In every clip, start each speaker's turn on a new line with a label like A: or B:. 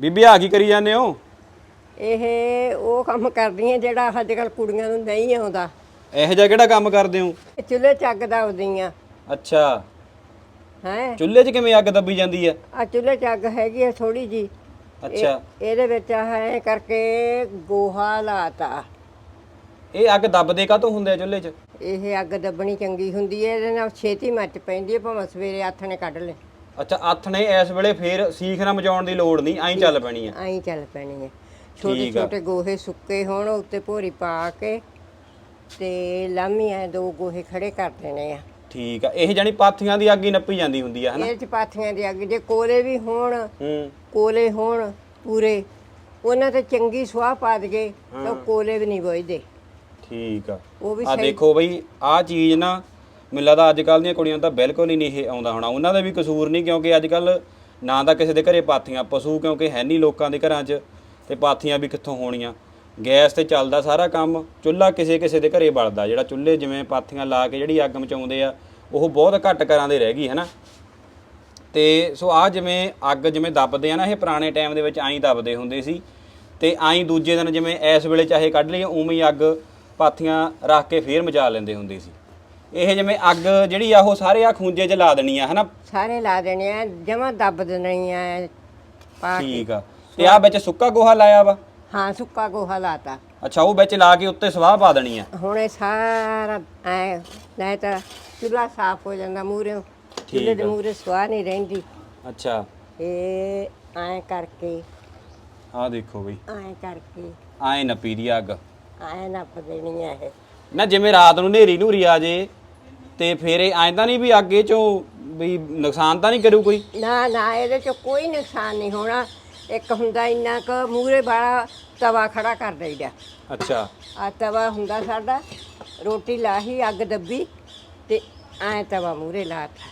A: ਬੀਬੀ ਆ ਕੀ ਕਰੀ ਜਾਂਦੇ ਹੋ?
B: ਇਹ ਉਹ ਕੰਮ ਕਰਦੀਆਂ ਜਿਹੜਾ ਅੱਜ ਕੱਲ ਕੁੜੀਆਂ ਨੂੰ ਨਹੀਂ ਆਉਂਦਾ।
A: ਇਹੋ ਜਿਹਾ ਕਿਹੜਾ ਕੰਮ ਕਰਦੇ ਹੋ?
B: ਇਹ ਚੁੱਲ੍ਹੇ ਚੱਗ ਦਵਦੀਆਂ
A: ਅੱਛਾ।
B: ਹੈ?
A: ਚੁੱਲ੍ਹੇ 'ਚ ਕਿਵੇਂ ਅੱਗ ਦੱਬੀ ਜਾਂਦੀ ਆ
B: ਆ ਚੁੱਲ੍ਹੇ ਚੱਗ ਹੈਗੀ ਆ ਥੋੜੀ ਜੀ
A: ਅੱਛਾ।
B: ਇਹਦੇ ਵਿੱਚ ਹੈ ਕਰਕੇ ਗੋਹਾ ਲਾਤਾ।
A: ਇਹ ਅੱਗ ਦੱਬਦੇ ਕਾਹਤੋਂ ਹੁੰਦੇ ਆ ਚੁੱਲ੍ਹੇ 'ਚ?
B: ਇਹ ਅੱਗ ਦੱਬਣੀ ਚੰਗੀ ਹੁੰਦੀ ਹੈ ਇਹਦੇ ਨਾਲ ਛੇਤੀ ਮੱਚ ਪੈਂਦੀ ਹੈ ਭਾਵੇਂ ਸਵੇਰੇ ਹੱਥ ਨੇ ਕੱਢ ਲੈ
A: ਅੱਛਾ ਆਥਣੇ ਇਸ ਵੇਲੇ ਫੇਰ ਸੀਖ ਨਾ ਮਚਾਉਣ ਦੀ ਲੋੜ ਨਹੀਂ ਐਂ ਚੱਲ ਪੈਣੀ ਆ।
B: ਐਂ ਚੱਲ ਪੈਣੀ ਹੈ ਛੋਟੇ
A: ਠੀਕ ਆ।
B: ਛੋਟੇ ਗੋਹੇ ਸੁੱਕੇ ਹੋਣ ਉੱਤੇ ਭੋਰੀ ਪਾ ਕੇ ਤੇ ਲਾਮੀਆਂ ਦੋ ਗੋਹੇ ਖੜੇ ਕਰ ਦੇਣੇ ਆ।
A: ਠੀਕ ਆ ਇਹ ਜਾਨੀ ਪਾਥੀਆਂ ਦੀ ਅੱਗ ਹੀ ਨੱਪੀ ਜਾਂਦੀ ਹੁੰਦੀ ਆ ਹਨਾ?
B: ਇਹ ਚ ਪਾਥੀਆਂ ਦੀ ਅੱਗ ਜੇ ਕੋਲੇ ਵੀ ਹੋਣ
A: ਹੂੰ।
B: ਕੋਲੇ ਹੋਣ ਪੂਰੇ ਉਹਨਾਂ ਤੇ ਚੰਗੀ ਸੁਆਹ ਪਾ ਦਈਏ ਤਾਂ ਕੋਲੇ ਵੀ ਨਹੀਂ ਬੋਈਦੇ
A: ਠੀਕ ਆ।
B: ਉਹ ਵੀ
A: ਆ
B: ਸਹੀ
A: ਦੇਖੋ ਬਈ ਆ ਚੀਜ਼ ਨਾ ਮੈਨੂੰ ਲੱਗਦਾ ਅੱਜ ਕੱਲ ਦੀਆਂ ਕੁੜੀਆਂ ਤਾਂ ਬਿਲਕੁਲ ਹੀ ਨਹੀਂ ਇਹ ਆਉਂਦਾ ਹੋਣਾ। ਉਹਨਾਂ ਦਾ ਵੀ ਕਸੂਰ ਨਹੀਂ ਕਿਉਂਕਿ ਅੱਜ ਕੱਲ ਨਾ ਤਾਂ ਕਿਸੇ ਦੇ ਘਰੇ ਪਾਥੀਆਂ, ਪਸ਼ੂ ਕਿਉਂਕਿ ਹੈ ਨਹੀਂ ਲੋਕਾਂ ਦੇ ਘਰਾਂ 'ਚ ਤੇ ਪਾਥੀਆਂ ਵੀ ਕਿੱਥੋਂ ਹੋਣੀਆਂ। ਗੈਸ ਤੇ ਚੱਲਦਾ ਸਾਰਾ ਕੰਮ, ਚੁੱਲ੍ਹਾ ਕਿਸੇ ਕਿਸੇ ਦੇ ਘਰੇ ਬਲਦਾ। ਜਿਹੜਾ ਚੁੱਲ੍ਹੇ ਜਿਵੇਂ ਪਾਥੀਆਂ ਲਾ ਕੇ ਜਿਹੜੀ ਅੱਗ ਮਚਾਉਂਦੇ ਆ, ਉਹ ਬਹੁਤ ਘੱਟ ਘਰਾਂ ਦੇ ਰਹਿ ਗਈ ਹੈ ਨਾ ਤੇ ਸੋ ਆ ਜਿਵੇਂ ਅੱਗ ਜਿਵੇਂ ਦੱਬਦੇ ਆ ਨਾ, ਇਹ ਪੁਰਾਣੇ ਟਾਈਮ ਦੇ ਵਿੱਚ ਆਈ ਦੱਬਦੇ ਹੁੰਦੇ ਸੀ। ਤੇ ਐਂ ਦੂਜੇ ਦਿਨ ਜਿਵੇਂ ਇਸ ਵੇਲੇ ਚਾਹੇ ਕੱਢ ਲਈਏ, ਉਵੇਂ ਹੀ ਅੱਗ ਪਾਥੀਆਂ ਰੱਖ ਕੇ ਫੇਰ ਮਚਾ ਲੈਂਦੇ ਹੁੰਦੇ ਸੀ। ਇਹ ਜਿਵੇਂ ਅੱਗ ਜਿਹੜੀ ਆ ਉਹ ਸਾਰੇ ਆ ਖੂੰਜੇ 'ਚ ਲਾ ਦੇਣੀ ਆ ਹਨਾ?
B: ਸਾਰੇ ਲਾ ਦੇਣੇ ਆ ਜਮਾ ਦੱਬ ਦੇਣੀਆਂ ਪਾ ਕੇ।
A: ਠੀਕ ਆ। ਤੇ ਆ ਵਿੱਚ ਸੁੱਕਾ ਗੋਹਾ ਲਾਇਆ ਵਾ?
B: ਹਾਂ ਸੁੱਕਾ ਗੋਹਾ ਲਾਤਾ।
A: ਅੱਛਾ ਉਹ ਵਿੱਚ ਲਾ ਕੇ ਉੱਤੇ ਸਵਾਹ ਪਾ ਦੇਣੀ ਆ?
B: ਹੁਣ ਇਹ ਸਾਰਾ ਐ ਨਹੀਂ ਤਾਂ ਚੁੱਲ੍ਹਾ ਸਾਫ਼ ਹੋ ਜਾਂਦਾ ਮੂਹਰੇ। ਚੁੱਲ੍ਹੇ ਦੇ
A: ਆ।
B: ਮੂਹਰੇ ਸੁਆਹ ਨਹੀਂ ਰਹਿੰਦੀ।
A: ਅੱਛਾ।
B: ਇਹ ਐ ਕਰਕੇ
A: ਆਹ ਦੇਖੋ ਬਈ।
B: ਐ ਕਰਕੇ।
A: ਐਂ ਨੱਪੀ ਦੀ ਅੱਗ।
B: ਐ ਨੱਪ ਦੇਣੀ ਆ ਇਹ।
A: ਨਾ ਜਿਵੇਂ ਰਾਤ ਨੂੰ ਨੇਰੀ ਨੂਰੀ ਆ ਜੇ ਤੇ ਫੇਰ ਇਹ ਐਂ ਤਾਂ ਨਹੀਂ ਵੀ ਅੱਗੇ ਚੋਂ ਵੀ ਨੁਕਸਾਨ ਤਾਂ ਨਹੀਂ ਕਰੂ ਕੋਈ?
B: ਨਾ ਨਾ ਇਹਦੇ ਚ ਕੋਈ ਨੁਕਸਾਨ ਨਹੀਂ ਹੋਣਾ। ਇੱਕ ਹੁੰਦਾ ਇੰਨਾ ਕੁ ਮੂਹਰੇ ਵਾਲਾ ਤਵਾ ਖੜਾ ਕਰ ਦਈਦਾ।
A: ਅੱਛਾ।
B: ਆ ਤਵਾ ਹੁੰਦਾ ਸਾਡਾ ਰੋਟੀ ਲਾਹੀ ਅੱਗ ਦੱਬੀ ਤੇ ਐ ਤਵਾ ਮੂਹਰੇ ਲਾਤਾ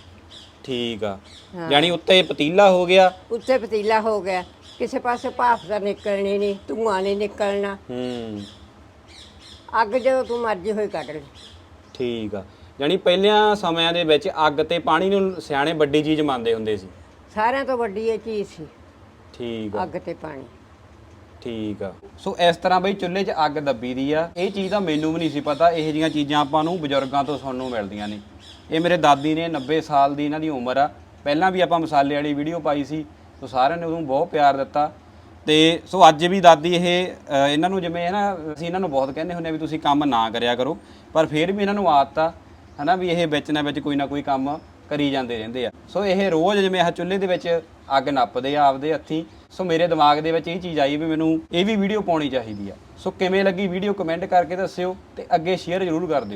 A: ਠੀਕ ਆ।
B: ਹਾਂ।
A: ਯਾਨੀ ਉੱਤੇ ਪਤੀਲਾ ਹੋ ਗਿਆ।
B: ਉੱਤੇ ਪਤੀਲਾ ਹੋ ਗਿਆ। ਕਿਸੇ ਪਾਸੇ ਭਾਫ ਦਾ ਨਿਕਲਣੀ ਨਹੀਂ ਧੂਆਂ ਨਹੀਂ ਨਿਕਲਣਾ।
A: ਹੂੰ।
B: ਅੱਗ ਜਦੋਂ ਤੂੰ ਮਰਜ਼ੀ ਹੋਈ ਕੱਢ ਲੈ।
A: ਠੀਕ ਆ। ਯਾਨੀ ਪਹਿਲਿਆਂ ਸਮਿਆਂ ਦੇ ਵਿੱਚ ਅੱਗ ਤੇ ਪਾਣੀ ਨੂੰ ਸਿਆਣੇ ਵੱਡੀ ਚੀਜ਼ ਮੰਨਦੇ ਹੁੰਦੇ ਸੀ।
B: ਸਾਰਿਆਂ ਤੋਂ ਵੱਡੀ ਇਹ ਚੀਜ਼ ਸੀ।
A: ਠੀਕ ਆ।
B: ਅੱਗ ਤੇ ਪਾਣੀ।
A: ਠੀਕ ਆ। ਸੋ ਇਸ ਤਰ੍ਹਾਂ ਬਈ ਚੁੱਲ੍ਹੇ 'ਚ ਅੱਗ ਦੱਬੀ ਦੀ ਆ। ਇਹ ਚੀਜ਼ ਤਾਂ ਮੈਨੂੰ ਵੀ ਨਹੀਂ ਸੀ ਪਤਾ ਇਹੋ ਜਿਹੀਆਂ ਚੀਜ਼ਾਂ ਆਪਾਂ ਨੂੰ ਬਜ਼ੁਰਗਾਂ ਤੋਂ ਸੁਣਨ ਨੂੰ ਮਿਲਦੀਆਂ ਨੇ। ਇਹ ਮੇਰੇ ਦਾਦੀ ਨੇ 90 ਸਾਲ ਦੀ ਇਹਨਾਂ ਦੀ ਉਮਰ ਆ। ਪਹਿਲਾਂ ਵੀ ਆਪਾਂ ਮਸਾਲੇ ਵਾਲੀ ਵੀਡੀਓ ਪਾਈ ਸੀ ਸੋ ਸਾਰਿਆਂ ਨੇ ਉਦੋਂ ਬਹੁਤ ਪਿਆਰ ਦਿੱਤਾ। ਤੇ ਸੋ ਅੱਜ ਵੀ ਦਾਦੀ ਇਹ ਅ, ਇਹਨਾਂ ਨੂੰ ਜਿਵੇਂ ਹੈ ਨਾ ਅਸੀਂ ਇਹਨਾਂ ਨੂੰ ਬਹੁਤ ਕਹਿੰਦੇ ਹੁੰਦੇ ਆ ਵੀ ਤੁਸੀਂ ਕੰਮ ਨਾ ਕਰਿਆ ਕਰੋ ਪਰ ਫਿਰ ਵੀ ਇਹਨਾਂ ਨੂੰ ਆਦਤ ਆ ਹਨਾ ਵੀ ਇਹ ਵਿੱਚ ਨਾ ਵਿੱਚ ਕੋਈ ਨਾ ਕੋਈ ਕੰਮ ਕਰੀ ਜਾਂਦੇ ਰਹਿੰਦੇ ਆ। ਸੋ ਇਹ ਰੋਜ਼ ਜਿਵੇਂ ਆਹ ਚੁੱਲ੍ਹੇ ਦੇ ਵਿੱਚ ਅੱਗ ਨੱਪਦੇ ਆ ਆਪਦੇ ਹੱਥੀਂ, ਸੋ ਮੇਰੇ ਦਿਮਾਗ ਦੇ ਵਿੱਚ ਇਹ ਚੀਜ਼ ਆਈ ਵੀ ਮੈਨੂੰ ਇਹ ਵੀ ਵੀਡੀਓ ਪਾਉਣੀ ਚਾਹੀਦੀ ਆ। ਸੋ ਕਿਵੇਂ ਲੱਗੀ ਵੀਡੀਓ ਕਮੈਂਟ ਕਰਕੇ ਦੱਸਿਓ ਤੇ ਅੱਗੇ ਸ਼ੇਅਰ ਜ਼ਰੂਰ ਕਰ ਦਿਓ।